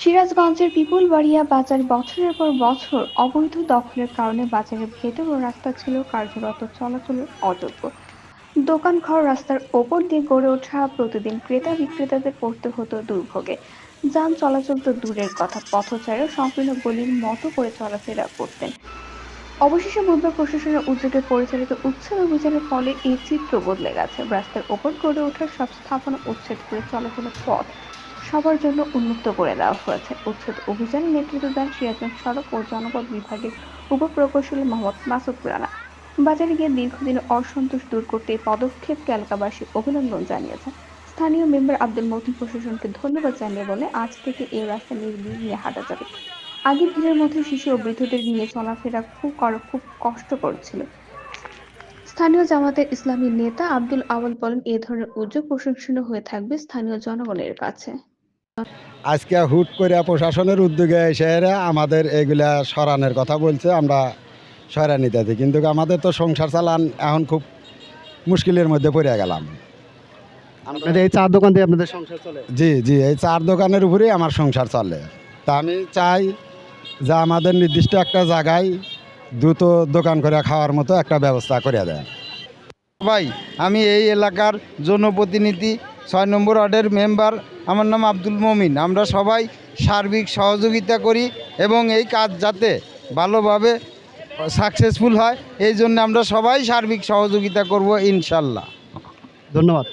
সিরাজগঞ্জের পিপুলবাড়িয়া বাজার বছরের পর বছর অবৈধ দখলের কারণে বাজারের ভেতর ও রাস্তা ছিল কার্যরত চলাচলের অযোগ্য। দোকান ঘর রাস্তার ওপর দিয়ে গড়ে ওঠা প্রতিদিন ক্রেতা বিক্রেতাদের পড়তে হতো দুর্ভোগে। যান চলাচল তো দূরের কথা, পথচারীরা সম্পূর্ণ গলির মতো করে চলাফেরা করতেন। অবশেষে বুধবার প্রশাসনের উদ্যোগে পরিচালিত উচ্ছেদ অভিযানের ফলে এই চিত্র বদলে গেছে। রাস্তার ওপর গড়ে ওঠা সব স্থাপনা উচ্ছেদ করে চলাচলের পথ সবার জন্য উন্মুক্ত করে দেওয়া হয়েছে। উচ্ছেদ অভিযানে নেতৃত্ব দেন সিরাজগঞ্জ সড়ক ও জনপদ বিভাগের উপপ্রকৌশলী মোহাম্মদ মাসুদ রানা। বাজারে গিয়ে দীর্ঘদিনের অসন্তোষ দূর করতে এই পদক্ষেপকে এলাকাবাসী অভিনন্দন জানিয়েছেন। স্থানীয় মেম্বার আব্দুল মতিন প্রশাসনকে ধন্যবাদ জানিয়ে বলে, আজ থেকে এই রাস্তা নির্বিঘ্নে হাঁটা যাবে। আগে ভিড়ের মধ্যে শিশু ও বৃদ্ধদের নিয়ে চলাফেরা খুব খুব কষ্টকর ছিল। স্থানীয় জামাতের ইসলামী নেতা আব্দুল আওয়াল বলেন, এ ধরনের উদ্যোগ প্রশংসনীয় হয়ে থাকবে স্থানীয় জনগণের কাছে। আজকে হুট করে প্রশাসনের উদ্যোগে এসে আমাদের এগুলা সরানোর কথা বলছে আমরা সরা নিতে কিন্তু আমাদের তো সংসার চালান এখন খুব মুশকিলের মধ্যে পড়ে গেলাম। আপনাদের এই চার দোকান দিয়ে আপনাদের সংসার চলে? জি জি এই চার দোকানের উপরেই আমার সংসার চলে। তা আমি চাই যে আমাদের নির্দিষ্ট একটা জায়গায় দ্রুত দোকান করে খাওয়ার মতো একটা ব্যবস্থা করে দেয় ভাই আমি এই এলাকার জনপ্রতিনিধি ছয় নম্বর ওয়ার্ডের মেম্বার আমার নাম আব্দুল মমিন। আমরা সবাই সার্বিক সহযোগিতা করি এবং এই কাজ যাতে ভালোভাবে সাকসেসফুল হয়, এই জন্য আমরা সবাই সার্বিক সহযোগিতা করব ইনশাল্লাহ। ধন্যবাদ।